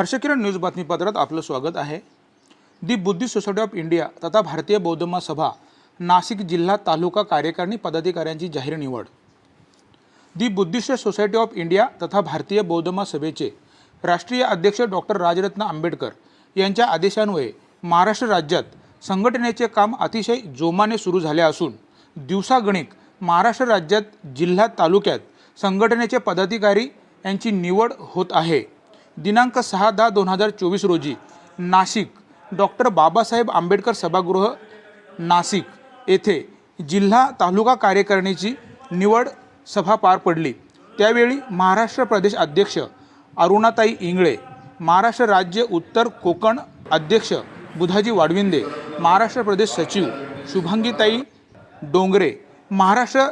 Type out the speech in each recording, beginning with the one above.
हर्षकिरण news बातमीपत्रात आपलं स्वागत आहे. The Buddhist society of India तथा भारतीय बौद्धमा सभा नाशिक जिल्हा तालुका कार्यकारिणी पदाधिकाऱ्यांची जाहीर निवड. The Buddhist society of India तथा भारतीय बौद्धमा सभेचे राष्ट्रीय अध्यक्ष डॉक्टर राजरत्न आंबेडकर यांच्या आदेशान्वये महाराष्ट्र राज्यात संघटनेचे काम अतिशय जोमाने सुरू झाले असून दिवसागणिक महाराष्ट्र राज्यात जिल्हा तालुक्यात संघटनेचे पदाधिकारी यांची निवड होत आहे. दिनांक सहा दहा दोन हजार चोवीस रोजी नाशिक डॉक्टर बाबासाहेब आंबेडकर सभागृह नाशिक येथे जिल्हा तालुका कार्यकारिणीची निवड सभा पार पडली. त्यावेळी महाराष्ट्र प्रदेश अध्यक्ष अरुणाताई इंगळे महाराष्ट्र राज्य उत्तर कोकण अध्यक्ष बुधाजी वाडविंदे महाराष्ट्र प्रदेश सचिव शुभांगीताई डोंगरे महाराष्ट्र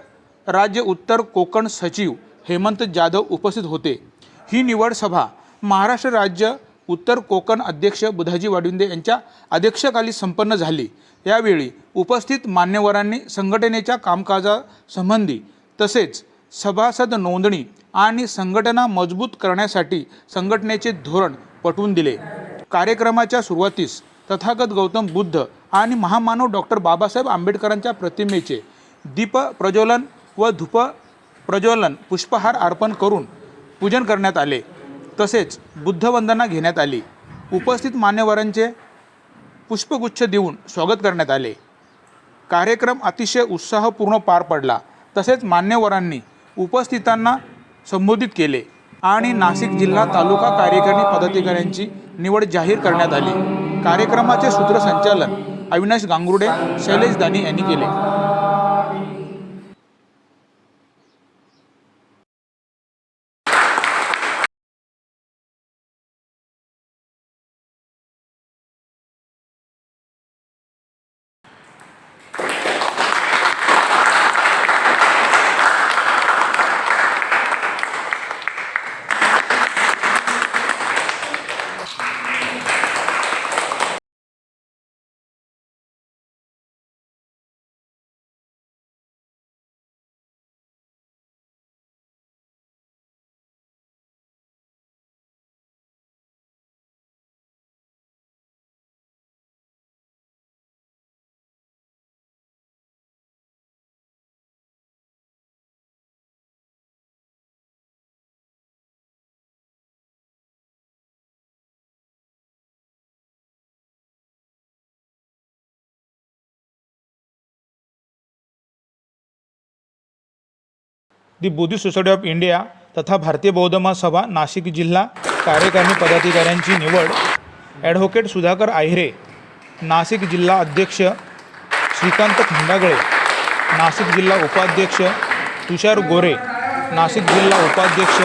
राज्य उत्तर कोकण सचिव हेमंत जाधव उपस्थित होते. ही निवड सभा महाराष्ट्र राज्य उत्तर कोकण अध्यक्ष बुधाजी वाडविंदे यांच्या अध्यक्षकाली संपन्न झाली. यावेळी उपस्थित मान्यवरांनी संघटनेच्या कामकाजासंबंधी तसेच सभासद नोंदणी आणि संघटना मजबूत करण्यासाठी संघटनेचे धोरण पटवून दिले. कार्यक्रमाच्या सुरुवातीस तथागत गौतम बुद्ध आणि महामानव डॉक्टर बाबासाहेब आंबेडकरांच्या प्रतिमेचे दीप प्रज्वलन व धूप प्रज्वलन पुष्पहार अर्पण करून पूजन करण्यात आले. तसेच बुद्धवंदना घेण्यात आली. उपस्थित मान्यवरांचे पुष्पगुच्छ देऊन स्वागत करण्यात आले. कार्यक्रम अतिशय उत्साहपूर्ण पार पडला. तसेच मान्यवरांनी उपस्थितांना संबोधित केले आणि नाशिक जिल्हा तालुका कार्यकारिणी पदाधिकाऱ्यांची निवड जाहीर करण्यात आली. कार्यक्रमाचे सूत्रसंचालन अविनाश गांगुर्डे शैलेश दानी यांनी केले. The Buddhist society of India तथा भारतीय बौद्ध महासभा नाशिक जिल्हा कार्यकारिणी पदाधिकाऱ्यांची निवड. ॲडव्होकेट सुधाकर आहिरे नाशिक जिल्हा अध्यक्ष श्रीकांत खंडागळे नाशिक जिल्हा उपाध्यक्ष तुषार गोरे नाशिक जिल्हा उपाध्यक्ष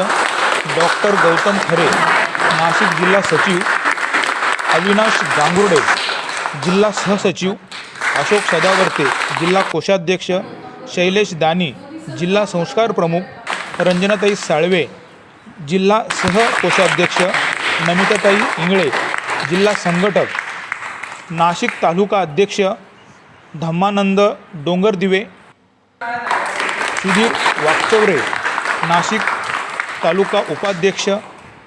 डॉक्टर गौतम खरे नाशिक जिल्हा सचिव अविनाश गांगुर्डे जिल्हा सहसचिव अशोक सदावर्ते जिल्हा कोषाध्यक्ष शैलेश दानी जिल्हा संस्कार प्रमुख रंजनाताई साळवे जिल्हा सहकोषाध्यक्ष नमिताताई इंगळे जिल्हा संघटक नाशिक तालुका अध्यक्ष धम्मानंद डोंगरदिवे सुधीर वाकचौरे नाशिक तालुका उपाध्यक्ष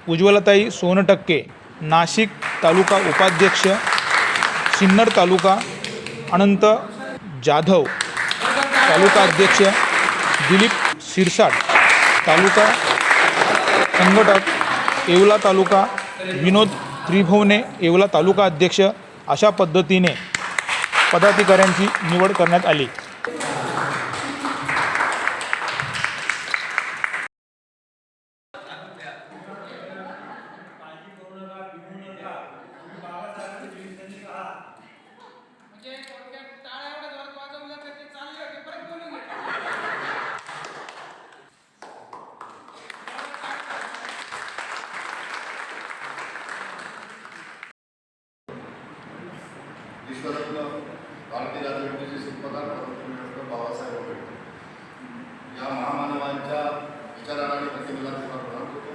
उज्ज्वलताई सोनटक्के नाशिक तालुका उपाध्यक्ष सिन्नर तालुका अनंत जाधव तालुका अध्यक्ष दिलीप शिरसाट तालुका संघटक येवला तालुका विनोद त्रिभुवने येवला तालुका अध्यक्ष अशा पद्धतीने पदाधिकाऱ्यांची निवड करण्यात आली. विश्वरत्न भारतीय राज्यघटनेचे शिल्पकार डॉक्टर बाबासाहेब आंबेडकर. या महामानवांच्या विचारांना आणि प्रतिमेला त्यांना प्रणाम करतो.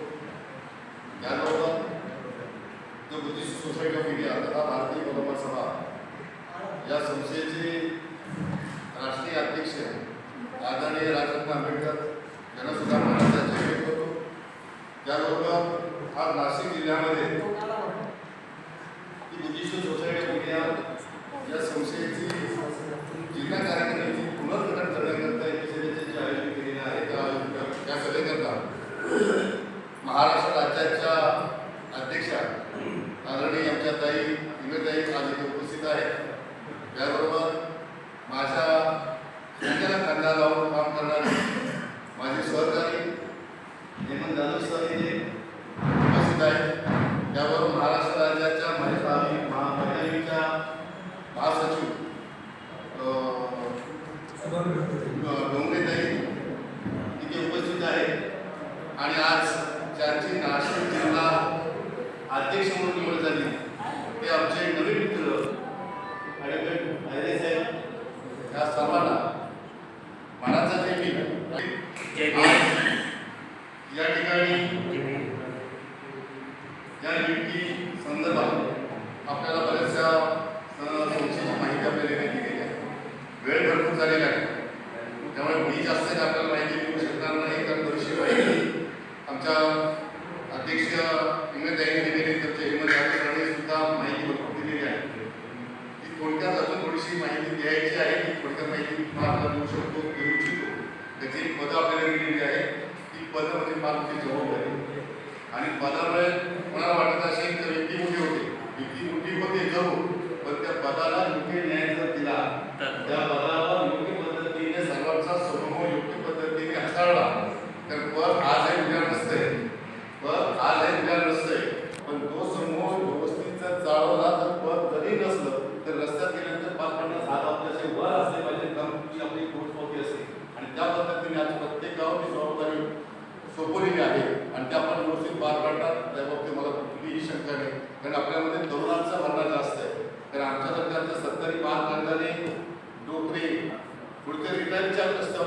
याबरोबर the Buddhist society of India तथा भारतीय गोलंबर सभा या संस्थेचे राष्ट्रीय अध्यक्ष आदरणीय राजरत्न आंबेडकर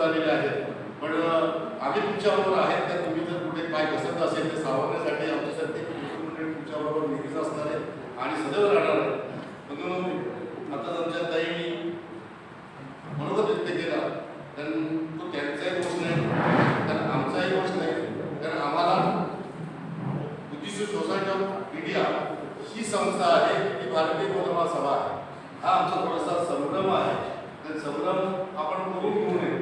आलेले आहेत. पण आम्ही तुमच्याबरोबर आहेत तर तुम्ही जर कुठे पाय घसरत असेल ते सावरण्यासाठी आमच्यासाठी तुमच्याबरोबर नेहमीच असणार आहे आणि सदैव राहणार आहे म्हणून आता आमच्या ताईंनी म्हणूनच व्यक्त केला कारण तो त्यांचाही दोष नाही कारण आमचाही दोष नाही कारण आम्हाला बुद्धिस्ट सोसायटी ऑफ इंडिया ही संस्था आहे ही भारतीय गोरमा सभा आहे. हा आमचा थोडासा संभ्रम आहे. तर संभ्रम आपण करून घेऊ नये.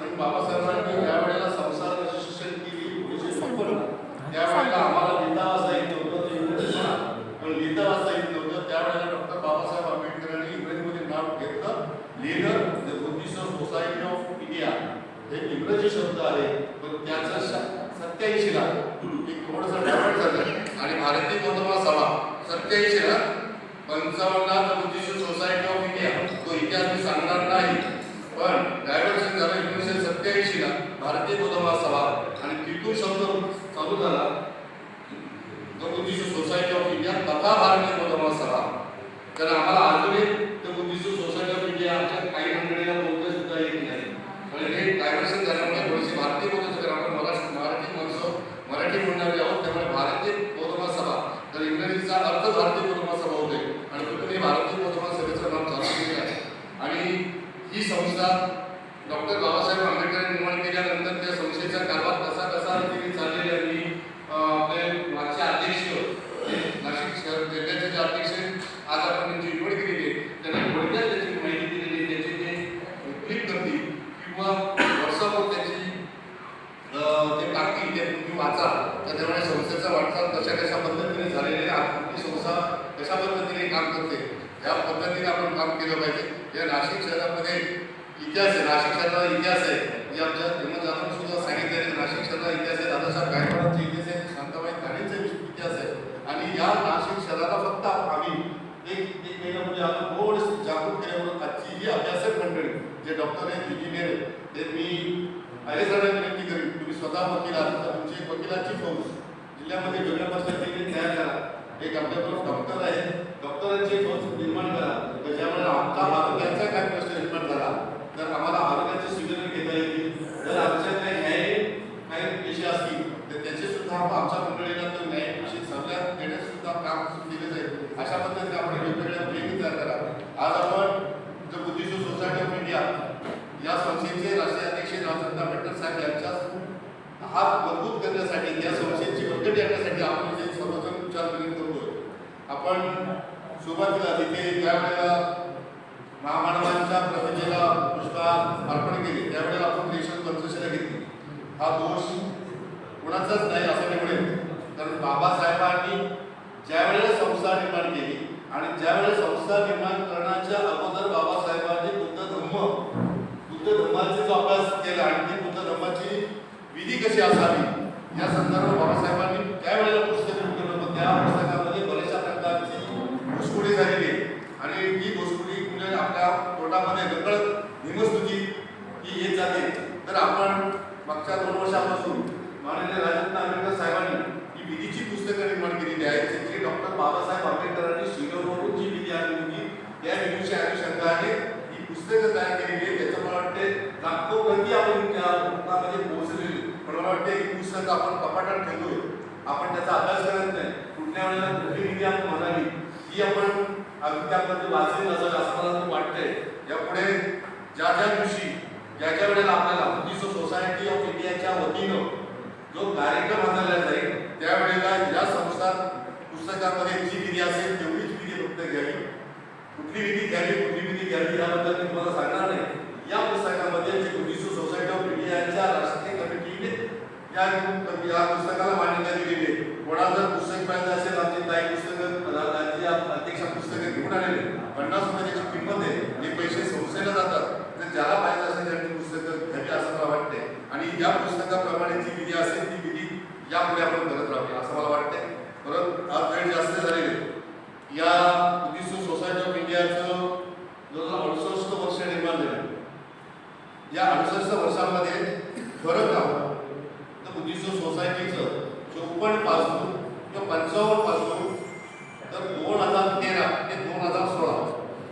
कारण बाबासाहेबांनी ज्या वेळेला संसार रजिस्ट्रेशन केली एकोणीसशे छप्पन्न आम्हाला लिहिता वाचता येत नव्हतं पण लिहिता वाचता येत नव्हतं त्यावेळेला डॉक्टर बाबासाहेब आंबेडकरांनी इंग्रजीमध्ये नाव घेतलं लिडर सोसायटी ऑफ इंडिया हे इंग्रजी शब्द आहे पण त्याचं सत्याऐंशीला एक झालं. आणि भारतीय गोदमा सभा सत्याऐंशीला पंचावन्न बुद्धिस्ट सोसायटी ऑफ इंडिया तो इतिहास मी सांगणार नाही. पण डायवर्ट हिंदू शब्द चालू झाला. सोसायटी ऑफ इंडिया कथा भारतीय मधोबा सभा. कारण आम्हाला अजून एक वकिलाची फौज. जिल्ह्यामध्ये वेगळ्या पद्धतीने तयार करा. एक आपल्याबरोबर डॉक्टर आहे डॉक्टरांची फौज निर्माण करा. म्हणजे त्याच्यामुळे आमचा आरोग्याचा काय प्रश्न निर्माण झाला तर आम्हाला आरोग्याची सुविधा घेता येईल कुणाचाच नाही असं नाही म्हणेल कारण बाबासाहेबांनी ज्या वेळेला संस्था निर्माण केली आणि ज्या वेळेला संस्था निर्माण करण्याच्या अगोदर बाबासाहेबांनी बुद्ध धम्म बुद्ध धर्माचा जो अभ्यास केला आणि ती बुद्ध धर्माची विधी कशी असावी या संदर्भात बाबासाहेबांनी त्यावेळेला पुस्तक लिहून होतं त्या पुस्तकामध्ये बऱ्याचशा प्रकारची घुसखोरी झालेली आहे आणि ही घुसखोरी म्हणजे आपल्या तोंडामध्ये नकळत हिमस्तुती ही येत जाते तर आपण मागच्या दोन वर्षापासून माननीय राजरत्न आंबेडकर साहेबांनी ही विधीची पुस्तकं निर्माण केलेली आहेत त्याची डॉक्टर बाबासाहेब आंबेडकरांनी शिरोवरून जी विधी आली होती त्या विधीची अनुषंगाने ही पुस्तकं तयार केलेली आहे त्याचं मला वाटते लाखो प्रती आपण त्या पुस्तकामध्ये पोहोचलेली पण पुस्तकं आपण कपाटात ठेवतोय आपण त्याचा अभ्यास करत नाही. कुठल्या वेळेला कुठली विधी आपण म्हणावी ती आपण अगदी त्यामध्ये वाचली नजर असं मला तर वाटतंय. यापुढे ज्या ज्या दिवशी ज्या ज्या वेळेला आपल्याला बुद्धिस्ट सोसायटी ऑफ इंडियाच्या वतीनं जो कार्यक्रम हाताळला जाईल त्यावेळेला या संस्था पुस्तकामध्ये जी विधी असेल तेवढीच विधी फक्त घ्यावी. कुठली विधी घ्यावी कुठली विधी घ्यावी याबद्दल मी तुम्हाला सांगणार नाही या पुस्तकामध्ये जी बुद्धिस्ट सोसायटी ऑफ इंडियाच्या राष्ट्रीय कमिटीने या या पुस्तकाला मान्यता दिलेली आहे कोणाला जर पुस्तक पाहिजे असेल आमची काही पुस्तकं राज्य अध्यक्ष पुस्तकं घेऊन आलेले पन्नास रुपयाची किंमत आहे हे पैसे संस्थेला जातात तर ज्याला पाहिजे असेल त्यांनी पुस्तकं घ्यावी असं मला वाटते आणि या पुस्तकाप्रमाणे जी विधी असेल ती विधी यापुढे आपण करत राहूया असं मला वाटते परत आज वेळ जास्त झालेली आहे. या बुद्धिस्ट सोसायटी ऑफ इंडियाचं जवळजवळ अडुसष्ट वर्ष निर्माण झाले या अडुसष्ट वर्षामध्ये खरं काम तर बुद्धिस्ट सोसायटीचं चोपन्नपासून किंवा पंचावन्नपासून तर दोन हजार तेरा ते दोन हजार सोळा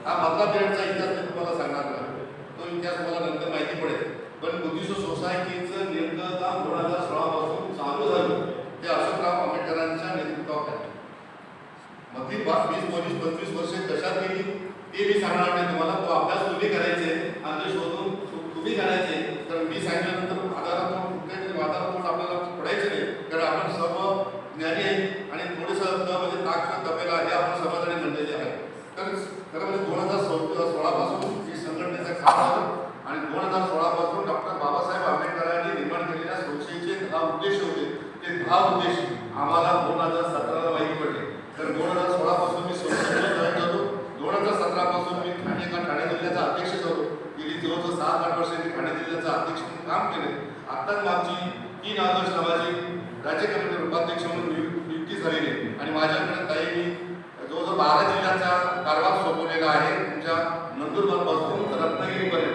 हा मधला पिरियडचा इतिहास मी तुम्हाला सांगणार नाही तो इतिहास मला नंतर माहिती पडेल पण बुद्धिस्ट सोसायटीचं नेमकं काम दोन हजार सोळा पासून चालू झालं ते अशोकराव आंबेडकरांच्या नेतृत्वात आहे मधली पाच वीस पंचवीस पंचवीस वर्ष कशात गेली ते मी सांगणार नाही. तुम्हाला तो अभ्यास तुम्ही करायचे आणि ते शोधून तुम्ही करायचे तर मी सांगितल्यानंतर आधारातून कुठल्याही वातावरण आपल्याला पडायचं नाही. कारण आपण सर्व ज्ञानी आहे आणि थोडंसं त म्हणजे ताक तपेला हे आपण समाजाने म्हणलेले आहे. तर खरं म्हणजे दोन हजार सो सोळापासून ही संघटनेचा काळ आहे आणि दोन हजार सोळापासून डॉक्टर बाबासाहेब आंबेडकरांनी निर्माण केलेल्या संस्थेचे दहा उद्देश होते. ते दहा उद्देश आम्हाला दोन हजार सतराला माहिती पडले. तर दोन हजार आत्ताच आमची तीन आदर्श नावाची राज्य कमिटी उपाध्यक्ष म्हणून नियुक्ती झालेली आणि माझ्याकडे ताईंनी जवळजवळ बारा जिल्ह्याचा कारभार सोपवलेला आहे तुमच्या नंदुरबारपासून रत्नागिरीपर्यंत.